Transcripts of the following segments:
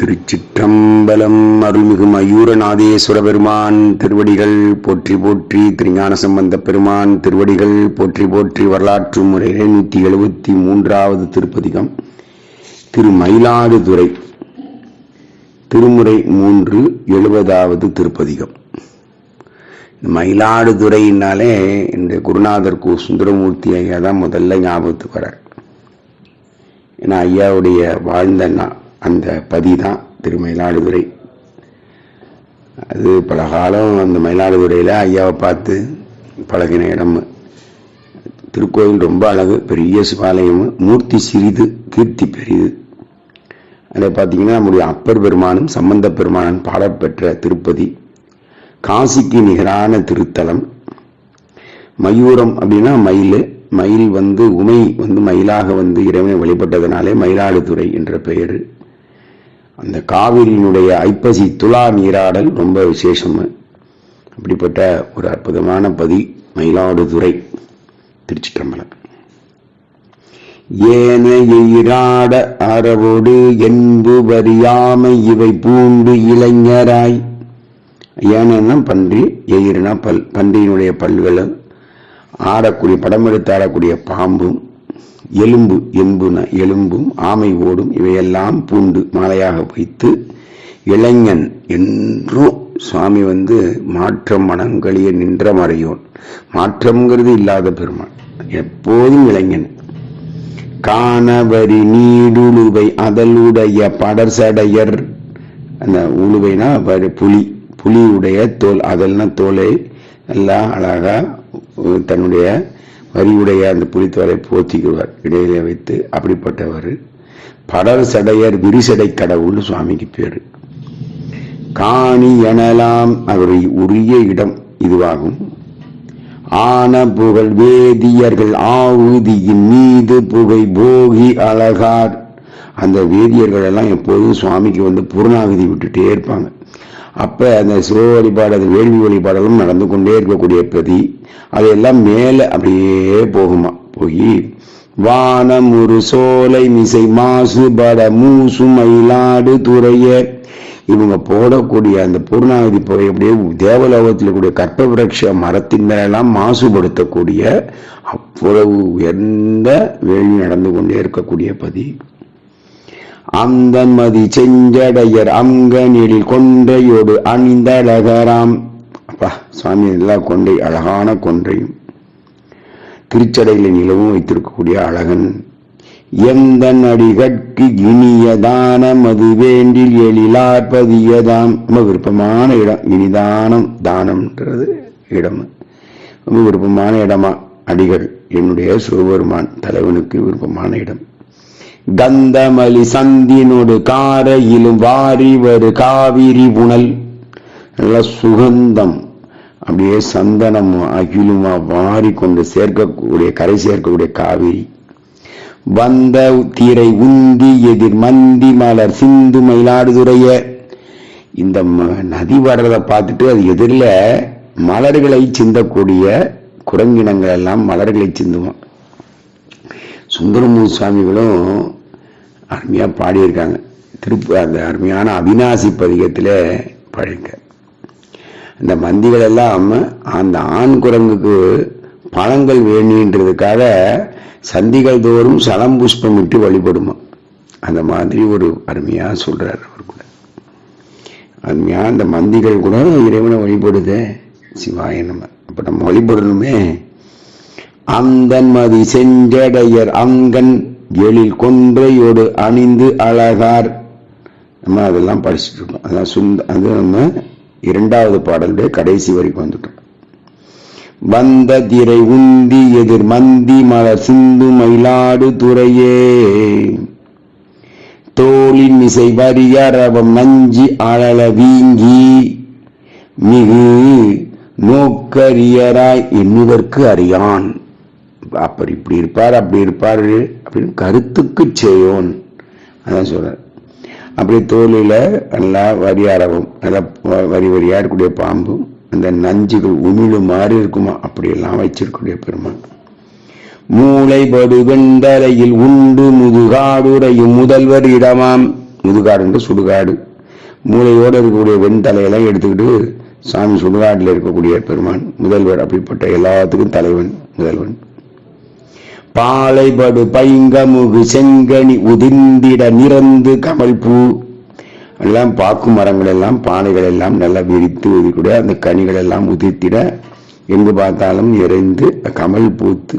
திருச்சிற்றம்பலம் அருள்மிகு மயூரநாதேஸ்வர பெருமான் திருவடிகள் போற்றி போற்றி திருஞான சம்பந்த பெருமான் திருவடிகள் போற்றி போற்றி வரலாற்று முறையிலே நூற்றி எழுபத்தி மூன்றாவது திருப்பதிகம் திரு மயிலாடுதுறை திருமுறை மூன்று எழுபதாவது திருப்பதிகம். மயிலாடுதுறையினாலே இந்த குருநாதர் கு சுந்தரமூர்த்தி ஐயா தான் முதல்ல ஞாபகத்துக்கு வரார் ஏன்னா ஐயாவுடைய வாழ்ந்த அந்த பதி தான் திரு மயிலாடுதுறை அது பல காலம் அந்த மயிலாடுதுறையில் ஐயாவை பார்த்து பழகின இடம் திருக்கோயில் ரொம்ப அழகு பெரிய சிவாலயம் மூர்த்தி சிறிது கீர்த்தி பெரிது. அதை பார்த்தீங்கன்னா நம்முடைய அப்பர் பெருமானும் சம்பந்த பெருமானும் பாடப்பெற்ற திருப்பதி. காசிக்கு நிகரான திருத்தலம். மயூரம் அப்படின்னா மயில். மயில் வந்து உமை வந்து மயிலாக வந்து இறைவனை வழிபட்டதனாலே மயிலாடுதுறை என்ற பெயர். அந்த காவிரியினுடைய ஐப்பசி துலா நீராடல் ரொம்ப விசேஷம். அப்படிப்பட்ட ஒரு அற்புதமான பதி மயிலாடுதுறை திருச்சிற்றம்பலம். ஏன எயிராட அறவோடு என்பு வரியாமை இவை பூண்டு இளைஞராய். ஏன்னா பன்றி எயிர்னா பல் பன்றியினுடைய பல்களும் ஆடக்கூடிய படம் எடுத்து ஆடக்கூடிய பாம்பும் எலும்பு என்புன எலும்பும் ஆமை ஓடும் இவையெல்லாம் பூண்டு மாலையாக வைத்து இளைஞன் என்றும் சுவாமி வந்து மாற்றம் மனங்களிய நின்ற மறையோன். மாற்றம்ங்கிறது இல்லாத பெருமாள். எப்போதும் இளைஞன். காணவரி நீடுழுவை அதலுடைய படர்சடையர். அந்த உழுவைனா புலி புலியுடைய தோல் அதல்னா தோலை நல்லா அழகா தன்னுடைய வரியுடைய அந்த புலித்தோலை போத்திக்குவார். இடையிலே வைத்து அப்படிப்பட்டவர் படர் சடையர் விரிசடை கடவுள் சுவாமிக்கு பேரு. காணி எனலாம் அவரை உரிய இடம் இதுவாகும். ஆன புகழ் வேதியர்கள் ஆவுதியின் மீது புகை போகி அழகார். அந்த வேதியர்கள் எல்லாம் எப்போதும் சுவாமிக்கு வந்து புறநாகுதி விட்டுட்டே இருப்பாங்க. அப்போ அந்த சிவ வழிபாடு அந்த வேள்வி வழிபாடெல்லாம் நடந்து கொண்டே இருக்கக்கூடிய பிரதி அதையெல்லாம் மேலே அப்படியே போகுமா? போய் வானம் ஒரு சோலை மிசை மாசுபட மூசு மயிலாடு துறைய. இவங்க போடக்கூடிய அந்த பூர்ணாவதி புகை அப்படியே தேவலோகத்தில் கூடிய கற்ப மரத்தின் மேலெல்லாம் மாசுபடுத்தக்கூடிய அவ்வளவு உயர்ந்த வேள்வி நடந்து கொண்டே இருக்கக்கூடிய பதி அந்தன்மதி செஞ்சடையர் அங்கனில் கொன்றையோடு அணிந்தழகராம். அப்பா சுவாமி எல்லா கொண்டை அழகான கொன்றையும். திருச்சடையில நிலவும் வைத்திருக்கக்கூடிய அழகன். எந்த நடிகட்கு இனியதான மது வேண்டில் எழிலாற்பதியதாம் ரொம்ப விருப்பமான இடம் இனிதானம் தானம்ன்றது இடம். ரொம்ப விருப்பமான இடமா அடிகள். என்னுடைய சிவபெருமான் தலைவனுக்கு விருப்பமான இடம். கந்தமலி சந்தினொடு காரையிலும் வாரி வரு காவிரி புனல். நல்ல சுகந்தம். அப்படியே சந்தனம் அகிலுமா வாரி கொண்டு சேர்க்கக்கூடிய கரை சேர்க்கக்கூடிய காவிரி. வந்த தீரை உந்தி எதிர் மந்தி மலர் சிந்து மயிலாடுதுறைய. இந்த ம- நதி வர்றதை பார்த்துட்டு அது எதிரில் மலர்களை சிந்தக்கூடிய குரங்கினங்கள் எல்லாம் மலர்களை சிந்துவோம் சுந்தரமூர்த்தி சுவாமிகளும் அருமையாக பாடியிருக்காங்க. திருப்ப அந்த அருமையான அவிநாசி பதிகத்தில் பாடியிருக்க. அந்த மந்திகள் எல்லாம் அந்த ஆண் குரங்குக்கு பழங்கள் வேணின்றதுக்காக சந்திகள் தோறும் சலம் புஷ்பம் விட்டு வழிபடுமா? அந்த மாதிரி ஒரு அருமையாக சொல்கிறார் அவர் கூட. அருமையாக அந்த மந்திகள் கூட இறைவனை வழிபடுதே. சிவாய நம்ம அப்போ நம்ம வழிபடணுமே. அந்தன் மதி செஞ்சடையர் அங்கன் எழில் கொன்றையோடு அணிந்து அழகார். நம்ம அதெல்லாம் படிச்சுட்டு இருக்கோம் அதான் சுந்த அது நம்ம இரண்டாவது பாடலுடைய கடைசி வரைக்கும் வந்துட்டோம். வந்த திரை உந்தி எதிர் மந்தி மலர் சிந்து மயிலாடு துறையே. தோளின் இசை வரியரவம் நஞ்சி அழல வீங்கி. மிகு நோக்கரியராய் என்னுவர்க்கு அறியான். அப்படி இப்படி இருப்பார் அப்படி இருப்பார் அப்படின்னு கருத்துக்கு செய்யோன் அதான் சொல்கிறார் அப்படி தோலில் நல்லா வரியாரவும் நல்லா வ- வரி வரியா இருக்கக்கூடிய பாம்பும் அந்த நஞ்சுகள் உமிழு மாறி இருக்குமா? அப்படியெல்லாம் வச்சிருக்கக்கூடிய பெருமான். மூளை படு உண்டு முதுகாடுரையும் முதல்வர் இடமாம். முதுகாடுன்ற சுடுகாடு. மூளையோடு இருக்கக்கூடிய வெண்தலையெல்லாம் எடுத்துக்கிட்டு சாமி சுடுகாட்டில் இருக்கக்கூடிய பெருமான் முதல்வர் அப்படிப்பட்ட எல்லாத்துக்கும் தலைவன் முதல்வன். பாலைபடு பைங்கமுகு செங்கனி உதிர்ந்திட நிறந்து கமல் பூ எல்லாம் பாக்கு மரங்கள் எல்லாம் பானைகள் எல்லாம் நல்லா விரித்து ஒதுக்கிட அந்த கனிகள் எல்லாம் உதிர்த்திட எங்கு பார்த்தாலும் இறைந்து கமல் பூத்து.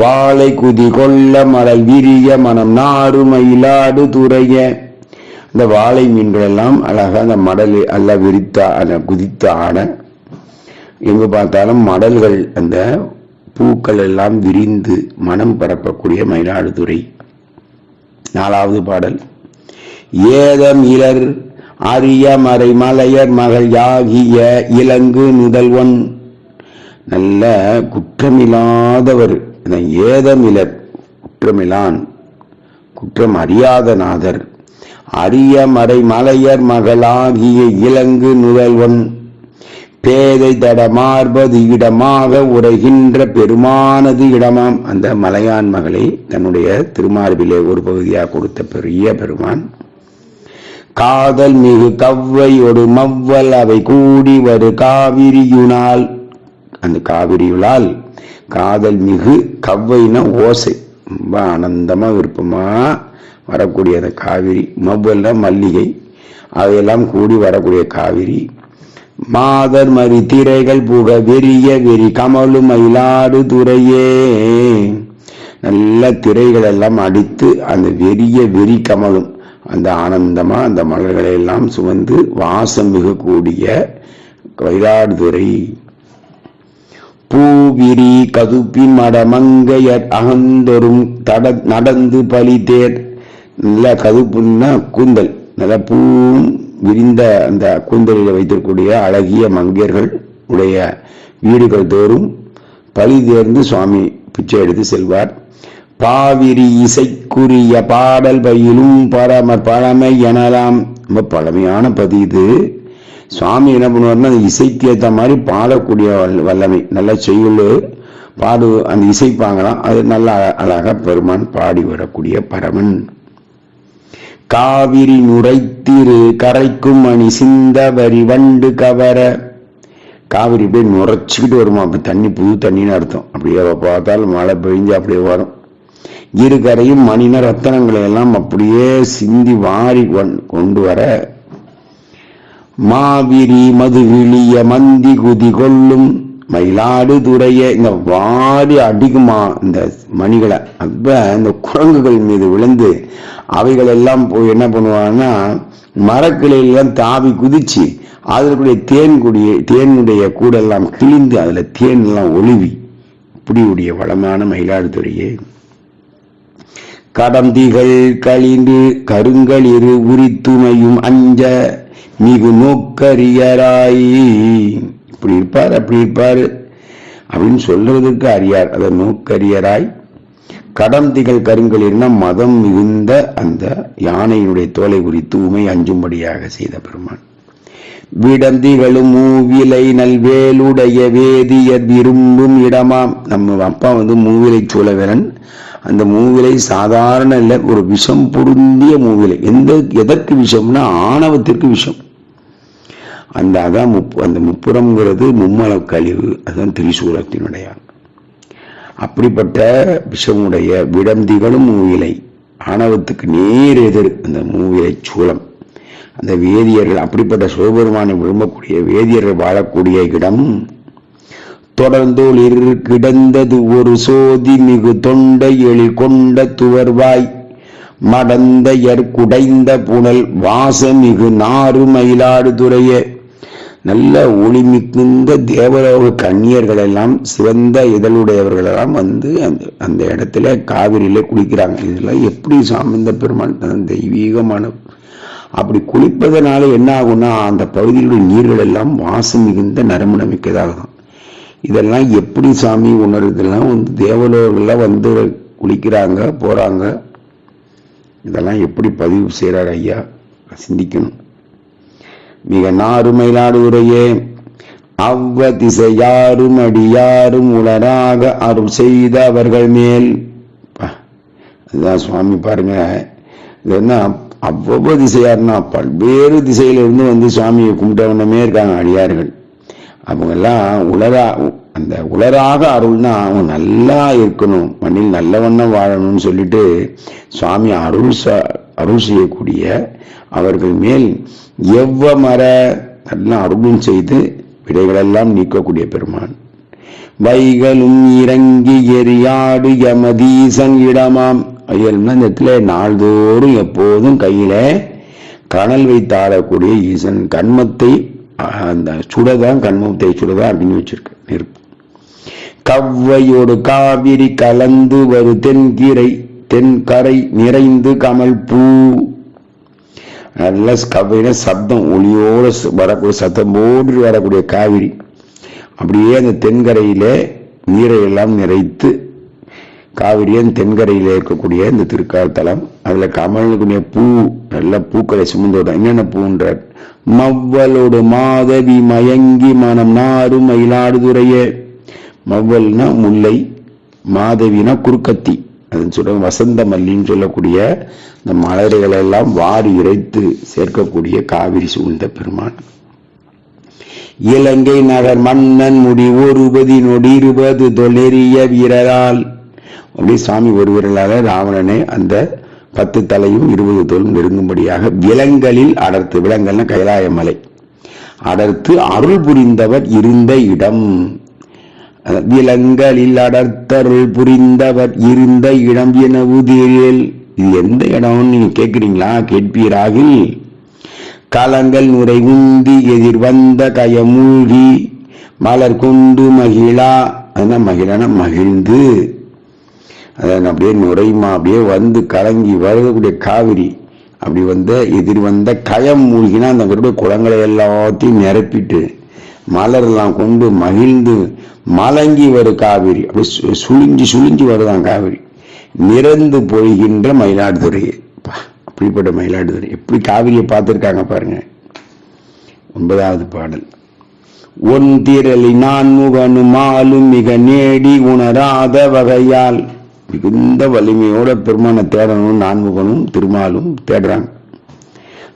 வாழை குதி கொள்ள மலை விரிய மனம் நாறு மயிலாடு துறைய. இந்த வாழை மீன்கள் எல்லாம் அழகா அந்த மடல் எல்லாம் விரித்த அந்த குதித்த ஆட. எங்கு பார்த்தாலும் மடல்கள் அந்த பூக்கள் எல்லாம் விரிந்து மனம் பரப்பக்கூடிய மயிலாடுதுறை. நாலாவது பாடல். ஏதம் இலர் அரிய மறை மலையர் மகள் யாகிய இலங்கு முதல்வன். நல்ல குற்றமில்லாதவர் ஏதமிலர் குற்றமிலான் குற்றம் அறியாத நாதர். அரிய மறை மலையர் மகளாகிய இலங்கு நுதல்வன் பேதை தடமார்பது இடமாக உரைகின்ற பெருமானது இடமாம். அந்த மலையான் மகளை தன்னுடைய திருமார்பிலே ஒரு பகுதியாக கொடுத்த பெரிய பெருமான். காதல் மிகு கவ்வையொடு மவ்வல் அவை கூடி வரு காவிரியுனால். அந்த காவிரியுளால் காதல் மிகு கவ்வைனா ஓசை. ரொம்ப ஆனந்தமா விருப்பமா வரக்கூடிய அந்த காவிரி மவ்வல்னா மல்லிகை அவையெல்லாம் கூடி வரக்கூடிய காவிரி. மாதர் மறி திரைகள் புக வெறிய வெறி கமலு மயிலாடு துறையே. நல்ல திரைகள் எல்லாம் அடித்து அந்த வெறிய வெறி கமலும் அந்த ஆனந்தமா அந்த மலர்களை எல்லாம் சுமந்து வாசம் மிகக்கூடிய கூடிய மயிலாடுதுறை பூவிரி கதுப்பின் மடமங்கையர் அகந்தொரும் தட நடந்து பலிதேர் நல்ல கதுப்புன்னா கூந்தல் நல்ல பூ விரிந்த அந்த கூந்தலில் வைத்திருக்கக்கூடிய அழகிய மங்கையர்கள் உடைய வீடுகள் தோறும் பழி தேர்ந்து சுவாமி பிச்சை எடுத்து செல்வார். பாவிரி இசைக்குரிய பாடல் பயிலும் பரம பழமை எனலாம். ரொம்ப பழமையான பதி இது. சுவாமி என்ன பண்ணுவார்னா அந்த இசைக்கு ஏற்ற மாதிரி பாடக்கூடிய வல்ல- வல்லமை நல்ல செய்யுள் பாடு அந்த இசைப்பாங்களாம் அது நல்ல அழகாக பெருமான் பாடி வரக்கூடிய பரமன். காவிரி நுரைத்திரு கரைக்கும் மணி சிந்த வரி வண்டு கவர. காவிரி அப்படியே நுரைச்சிக்கிட்டு வருமா? அப்படி தண்ணி புது தண்ணின்னு அர்த்தம். அப்படியே பார்த்தாலும் மழை பெய்ஞ்சு அப்படியே வரும். இரு கரையும் மணின ரத்தனங்களை எல்லாம் அப்படியே சிந்தி வாரி கொண்- கொண்டு வர. மாவிரி மதுவிழிய மந்தி குதி கொள்ளும் மயிலாடுதுடைய இந்த வாரி அடிக்குமா இந்த மணிகளை. அப்ப இந்த குரங்குகள் மீது விழுந்து அவைகள் எல்லாம் போய் என்ன பண்ணுவாங்கன்னா மரக்கிளையெல்லாம் தாவி குதிச்சு அதற்குடைய தேன் குடிய தேனுடைய கூடெல்லாம் கிழிந்து அதுல தேன் எல்லாம் ஒழுவி. இப்படி உடைய வளமான மயிலாடுதுறையே. கடந்திகள் கழிந்து கருங்களிரு உரித்துமையும் அஞ்ச மிகு நோக்கரியராய் இப்படி இருப்பார் அப்படி இருப்பார் அப்படின்னு சொல்றதுக்கு அறியார் அதை நோக்கரியராய் கடந்திகள் கருங்களிர்னா மதம் மிகுந்த அந்த யானையினுடைய தோலை குறித்து உமை அஞ்சும்படியாக செய்த பெருமான். விடந்திகளும் மூவிலை நல்வேலுடைய வேதியர் விரும்பும் இடமாம். நம்ம அப்பா வந்து மூவிலை சூழவேலன். அந்த மூவிலை சாதாரண இல்லை ஒரு விஷம் பொருந்திய மூவிலை. எந்த எதற்கு விஷம்னா ஆணவத்திற்கு விஷம். அந்த அதான் முப்பு அந்த முப்புறம்ங்கிறது மும்மல கழிவு அதுதான் திரிசூலத்தினுடைய அப்படிப்பட்ட விஷமுடைய விடந்திகளும் மூவிலை ஆணவத்துக்கு நேர் எதிர் அந்த மூவிலை சூளம் அந்த வேதியர்கள் அப்படிப்பட்ட சிவபெருமானை விரும்பக்கூடிய வேதியர்கள் வாழக்கூடிய இடம் தொடர்ந்தோளிர் கிடந்தது ஒரு சோதி மிகு தொண்டை எழில் கொண்ட துவர்வாய் மடந்த குடைந்த புனல் வாசமிகு நாறு மயிலாடுதுறையே. நல்ல ஒளி மிகுந்த தேவலோக கன்னியர்கள் எல்லாம் சிறந்த இதழுடையவர்கள் எல்லாம் வந்து அந்த அந்த இடத்துல காவிரியில குளிக்கிறாங்க. இதெல்லாம் எப்படி சாமந்த பெருமான் தன் தெய்வீகமான அப்படி குளிப்பதனால என்ன ஆகும்னா அந்த பகுதியிலுடைய நீர்கள் எல்லாம் வாசம் மிகுந்த நறுமணம் மிக்கதாகும் இதெல்லாம் எப்படி சாமி உணர்றதெல்லாம் வந்து தேவலோகெல்லாம் வந்து குளிக்கிறாங்க போறாங்க. இதெல்லாம் எப்படி பதிவு செய்கிறார் ஐயா? சிந்திக்கணும். மிக நாறு மயிலாடு உரையே அவ்வ திசையாரும் அடியாரும் உளராக அருள் செய்த அவர்கள் மேல். பா, அதுதான் சுவாமி பாருங்க. அவ்வளவு திசையாருன்னா பல்வேறு திசையிலிருந்து வந்து சுவாமியை கும்பிட்டவனமே இருக்காங்க அடியார்கள். அவங்கெல்லாம் உலரா அந்த உலராக அருள்னா அவன் நல்லா இருக்கணும். மண்ணில் நல்லவண்ணம் வாழணும்னு சொல்லிட்டு சுவாமி அருள் ச- அருள் செய்யக்கூடிய அவர்கள் மேல் எவ்வ மர எல்லாம் அருளும் செய்து விடைகளெல்லாம் நீக்கக்கூடிய பெருமான். வைகளும் இறங்கி எரியாடு யமதீசன் இடமாம். அயல்னா இந்த இடத்துல நாள்தோறும் எப்போதும் கையில கனல் வைத்தாடக்கூடிய ஈசன் கண்மத்தை அந்த சுடதான் கண்மத்தை சுடதான் அப்படின்னு வச்சிருக்கு நெருப்பு. கவ்வையோடு காவிரி கலந்து வரு தென்கீரை. தென்கரை நிறைந்து கமல் பூ நல்ல கவின சப்தம் ஒளியோட வரக்கூடிய சத்தம் போன்று வரக்கூடிய காவிரி. அப்படியே அந்த தென்கரையிலே நீரை எல்லாம் நிறைத்து காவிரியன் தென்கரையில இருக்கக்கூடிய இந்த திருக்காத்தலம் அதுல கமலுக்குரிய பூ நல்ல பூக்களை சுமந்தோட என்னென்ன பூன்றார் மவ்வலோடு மாதவி மயங்கி மனம் நாரும் மயிலாடுதுறைய. மவ்வல்னா முல்லை மாதவினா குறுக்கத்தி. அதுன்னு சொல்ற வசந்த மல்லின்னு சொல்லக்கூடிய இந்த மலர்களை எல்லாம் வாரி இறைத்து சேர்க்கக்கூடிய காவிரி சூழ்ந்த பெருமான். இலங்கை நகர் மன்னன் முடி ஒருபதி நொடி இருபது தொலெறிய வீரரால். அப்படி சாமி ஒரு வீரராக ராவணனை அந்த பத்து தலையும் இருபது தோலும் நெருங்கும்படியாக விலங்களில் அடர்த்து விலங்கல்னா கைலாய மலை. அடர்த்து அருள் புரிந்தவர் இருந்த இடம். விலங்களில் அடர்த்தருள் புரிந்தவர் இருந்த இடம் எனவுதீரில் இது எந்த இடம்னு நீங்க கேட்கிறீங்களா கேட்பீராகில். காலங்கள் நுரை உந்தி எதிர் வந்த கயமூழ்கி மலர் கொண்டு மகிழா. அதான் மகிழனா மகிழ்ந்து. அதான் அப்படியே நுரைமா அப்படியே வந்து கலங்கி வருகக்கூடிய காவிரி. அப்படி வந்த எதிர் வந்த கயம் மூழ்கினா அந்த இருக்கிற குளங்களை எல்லாத்தையும் நிரப்பிட்டு மலர்லாம் கொண்டு மகிழ்ந்து மலங்கி வரும் காவிரி. அப்படி சுழிஞ்சு சுழிஞ்சு வருதான் காவிரி. நிறந்து பொழிகின்ற மயிலாடுதுறை. அப்படிப்பட்ட மயிலாடுதுறை. எப்படி காவிரியை பார்த்துருக்காங்க பாருங்க. ஒன்பதாவது பாடல். ஒன் திரளி நான் முகனும் மாலும் மிக நேடி உணராத வகையால் மிகுந்த வலிமையோட பெருமான தேடணும் நான்முகனும் திருமாலும் தேடுறாங்க.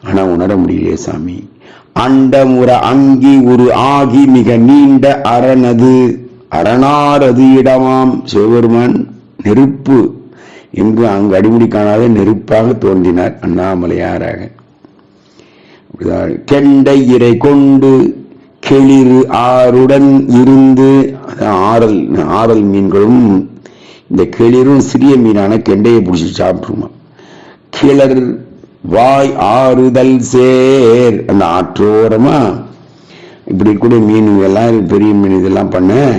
ஆனால் உணர முடியலையே சாமி. அண்டமுற அங்கி ஒரு ஆகி மிக நீண்ட அரணது. அரணாரது இடமாம். சிவபெருமான் நெருப்பு. என்று அங்கு அடிமுடி காணாத நெருப்பாக தோன்றினார் அண்ணாமலையாராக. கெண்டை இறை கொண்டு கெளிறு ஆறுடன் இருந்து அதான் ஆறல் ஆறல் மீன்களும் இந்த கெளிரும் சிறிய மீனான கெண்டையை பிடிச்சி சாப்பிட்டுருமா கிளர் வாய் ஆறுதல் சேர். அந்த ஆற்றோரமா? இப்படி கூட மீனுங்கெல்லாம் எல்லாம் பெரிய மீன் இதெல்லாம் பண்ண.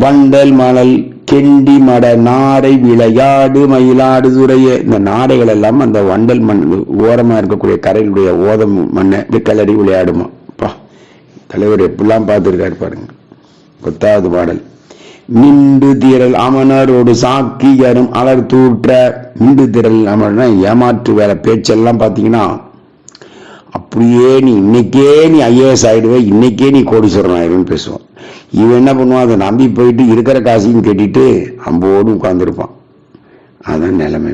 வண்டல் மணல் கெண்டி மட நாடை விளையாடு மயிலாடு துறைய இந்த நாடைகள் எல்லாம் அந்த வண்டல் மண் ஓரமா இருக்கக்கூடிய கரையிலுடைய ஓதம் மண்ணை இப்படி கிளறி விளையாடுமா. அப்பா தலைவர் எப்படிலாம் பார்த்துருக்காரு பாருங்க. பத்தாவது பாடல். நின்று திரள் அமனரோடு சாக்கியரும் அலர் தூற்ற நின்று திரள் அமர்னா ஏமாற்று வேற பேச்செல்லாம் பார்த்தீங்கன்னா அப்படியே நீ இன்னைக்கே நீ ஐஏஎஸ் ஆயிடுவே இன்னைக்கே நீ கோடீஸ்வரன் ஆயிடுவேன்னு பேசுவான். இவன் என்ன பண்ணுவான்? அதை நம்பி போயிட்டு இருக்கிற காசையும் கட்டிட்டு அம்போடு உட்காந்துருப்பான் அதான் நிலைமை.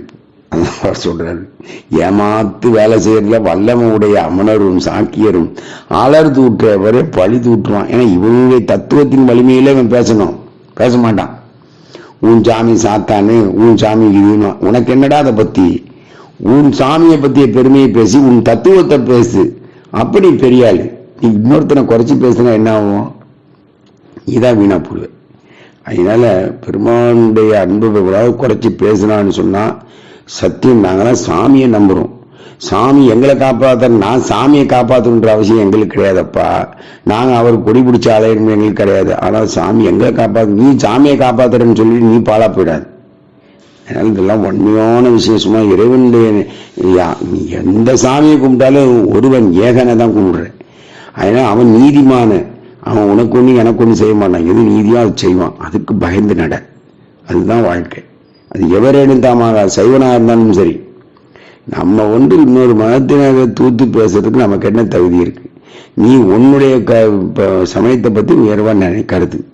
அதான் அவர் சொல்றாரு. ஏமாத்து வேலை செய்யறதுல வல்லமை உடைய அமனரும் சாக்கியரும் அலர் தூற்றவரை பழி தூற்றுவான். ஏன்னா இவனுடைய தத்துவத்தின் வலிமையில இவன் பேசணும். பேச மாட்டான். உன் சாமி சாத்தானு உன் சாமி இதுன்னு உனக்கு என்னடா அதை பத்தி? உன் சாமியை பத்திய பெருமையை பேசி உன் தத்துவத்தை பேசு. அப்படி பெரியாள் நீ இன்னொருத்தனை குறைச்சி பேசுனா என்ன ஆகும்? இதான் வீணா போடுவேன் அதனால பெருமானுடைய அன்பு குறைச்சி பேசினான்னு சொன்னா சத்தியம் நாங்களாம் சாமியை நம்புறோம். சாமி எங்களை காப்பாத்துற நான் சாமியை காப்பாற்றணுன்ற அவசியம் எங்களுக்கு கிடையாதப்பா. நாங்க அவர் கொடி பிடிச்ச அலையணும் எங்களுக்கு கிடையாது. ஆனால் சாமி எங்களை காப்பாத்து நீ சாமியை காப்பாத்துறேன்னு சொல்லி நீ பாழா போயிடாது. அதனால இதெல்லாம் உண்மையான விசேஷமா இறைவனுடைய எந்த சாமியை கும்பிட்டாலும் ஒருவன் ஏகனை தான் கும்பிடுறேன். அதனால அவன் நீதிமான. அவன் உனக்கு ஒண்ணு எனக்கு ஒன்று செய்ய மாட்டான். எது நீதியோ அது செய்வான். அதுக்கு பயந்து நட. அதுதான் வாழ்க்கை. அது எவரேனும் தாமாக சைவனா இருந்தாலும் சரி. நம்ம ஒன்று இன்னொரு மதத்தினாக தூத்து பேசுறதுக்கு நமக்கு என்ன தகுதி இருக்கு? நீ உன்னுடைய க சமயத்தை சமயத்தை உயர்வாக நினை கருத்து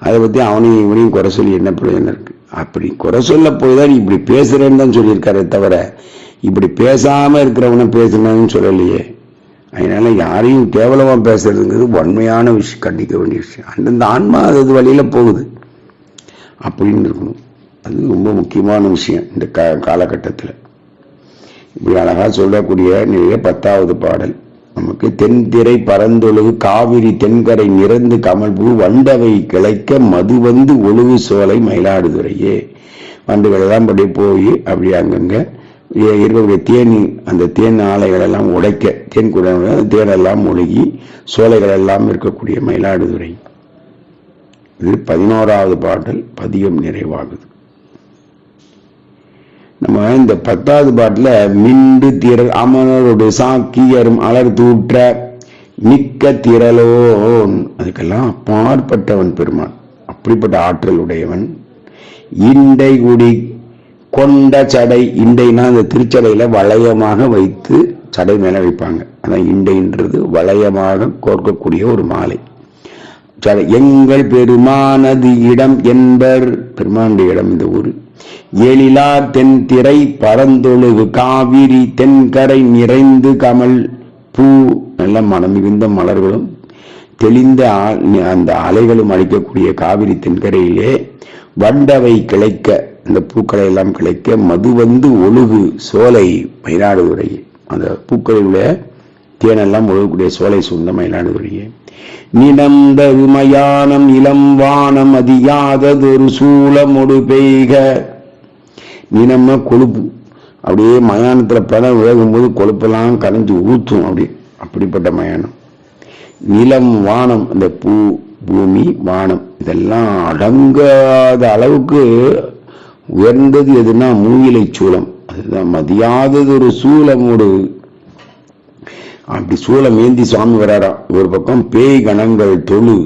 அதை பற்றி அவனையும் இவனையும் குறை சொல்லி என்ன பிரயோஜனம் இருக்கு? அப்படி குறை சொல்ல போய் தான் நீ இப்படி பேசுறேன்னு தான் சொல்லியிருக்காரே தவிர இப்படி பேசாமல் இருக்கிறவனை பேசணும்னு சொல்லலையே. அதனால யாரையும் கேவலமாக பேசுறதுங்கிறது உண்மையான விஷயம் கண்டிக்க வேண்டிய விஷயம். அந்தந்த ஆன்மா அது அது போகுது. அப்படின்னு இருக்கணும். அது ரொம்ப முக்கியமான விஷயம் இந்த கா காலகட்டத்தில். இப்படி அழகா சொல்லக்கூடிய நிறைய பத்தாவது பாடல். நமக்கு தென்திரை பரந்தொழுகு காவிரி தென்கரை நிறந்து கமல்பூ வண்டவை கிளைக்க மது வந்து ஒழுகு சோலை மயிலாடுதுறையே. வண்டுகளெல்லாம் எல்லாம் போய் அப்படி அங்கங்க இருக்கக்கூடிய தேனி அந்த தேன் ஆலைகளெல்லாம் உடைக்க தேன் கூட தேனெல்லாம் ஒழுகி சோலைகள் எல்லாம் இருக்கக்கூடிய மயிலாடுதுறை. இது பதினோராவது பாடல் பதிகம் நிறைவாகுது. நம்ம இந்த பத்தாவது பாட்டில் மிண்டு திரள் அமனரோடு சாக்கியரும் அலர் தூற்ற மிக்க திரளோன். அதுக்கெல்லாம் அப்பாற்பட்டவன் பெருமான் அப்படிப்பட்ட ஆற்றல் உடையவன். இண்டை குடி கொண்ட சடை இண்டைனா அந்த திருச்சடையில வளையமாக வைத்து சடை மேல வைப்பாங்க. அதான் இண்டைன்றது வளையமாக கோர்க்கக்கூடிய ஒரு மாலை. சடை எங்கள் பெருமானது இடம் என்பர் பெருமானுடைய இடம் இந்த ஊர். எழிலா தென் திரை பரந்தொழுகு காவிரி தென்கரை நிறைந்து கமல் பூ நல்ல மனம் மிகுந்த மலர்களும் தெளிந்த அந்த அலைகளும் அளிக்கக்கூடிய காவிரி தென்கரையிலே வண்டவை கிளைக்க இந்த பூக்களை எல்லாம் கிளைக்க மது வந்து ஒழுகு சோலை மயிலாடுதுறை. அந்த பூக்களில் உள்ள தேனெல்லாம் ஒழுகக்கூடிய சோலை சூழ்ந்த மயிலாடுதுறையே. நினந்த மயானம் இளம் வானம் அதியாததொரு சூளமொடு பெய்க நினம்னா கொழுப்பு. அப்படியே மயானத்துல படம் வேகும்போது கொழுப்பெல்லாம் கரைஞ்சி ஊற்றும் அப்படி. அப்படிப்பட்ட மயானம். நிலம் வானம் இந்த பூ பூமி வானம் இதெல்லாம் அடங்காத அளவுக்கு உயர்ந்தது எதுனா மூங்கிலை சூளம். அதுதான் மதியாதது ஒரு சூளமோடு அப்படி சூளம் ஏந்தி சுவாமி வராராம் ஒரு பக்கம் பேய் கணங்கள் தொழு.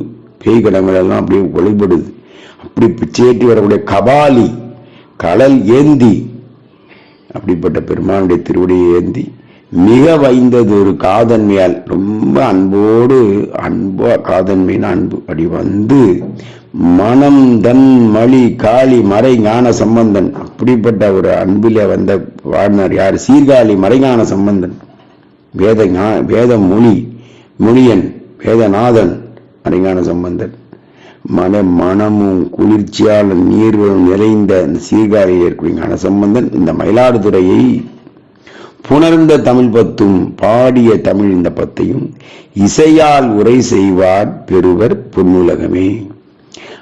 பேய் கணங்கள் எல்லாம் அப்படியே கொலைப்படுது அப்படி பிச்சேற்றி வரக்கூடிய கபாலி கடல் ஏந்தி அப்படிப்பட்ட பெருமானுடைய திருவடியை ஏந்தி மிக வைந்தது ஒரு காதன்மையால் ரொம்ப அன்போடு அன்போ காதன்மைன்னு அன்பு அப்படி வந்து மனம் தன் மலி காளி மறை ஞான சம்பந்தன் அப்படிப்பட்ட ஒரு அன்பில வந்த வாழ்னர் யார்? சீர்காழி மறைஞான சம்பந்தன் வேத ஞா- வேத மொழி மொழியன் வேதநாதன் மறைஞான சம்பந்தன். மன மனமும் குளிர்ச்சியால் நீர்களும் நிறைந்த இந்த சீர்காழியில் இருக்கக்கூடிய ஞான இந்த மயிலாடுதுறையை புணர்ந்த தமிழ் பத்தும் பாடிய தமிழ் இந்த பத்தையும் இசையால் உரை செய்வார் பெறுவர் பொன்னுலகமே.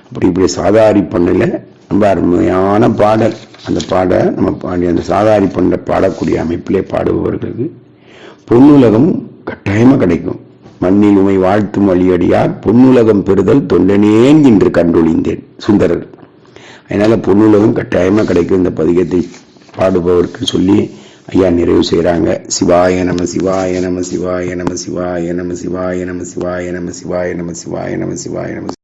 அப்படி இப்படி சாதாரி பண்ணல. ரொம்ப அருமையான பாடல். அந்த பாட நம்ம பாடி அந்த சாதாரி பண்ண பாடக்கூடிய அமைப்பிலே பாடுபவர்களுக்கு பொன்னுலகம் கட்டாயமாக கிடைக்கும். மண்ணில் உமை வாழ்த்தும் வழியடியார் பொன்னுலகம் பெறுதல் தொண்டனேன் என்று கண்டொழிந்தேன் சுந்தரர் அதனால பொன்னுலகம் கட்டாயமா கிடைக்கும் இந்த பதிகத்தை பாடுபவருக்கு சொல்லி ஐயா நிறைவு செய்கிறாங்க சிவாய நம சிவாய நம சிவாய நம சிவாய நம சிவாய நம சிவாய நம சிவாய நம சிவாய நம சிவாய நம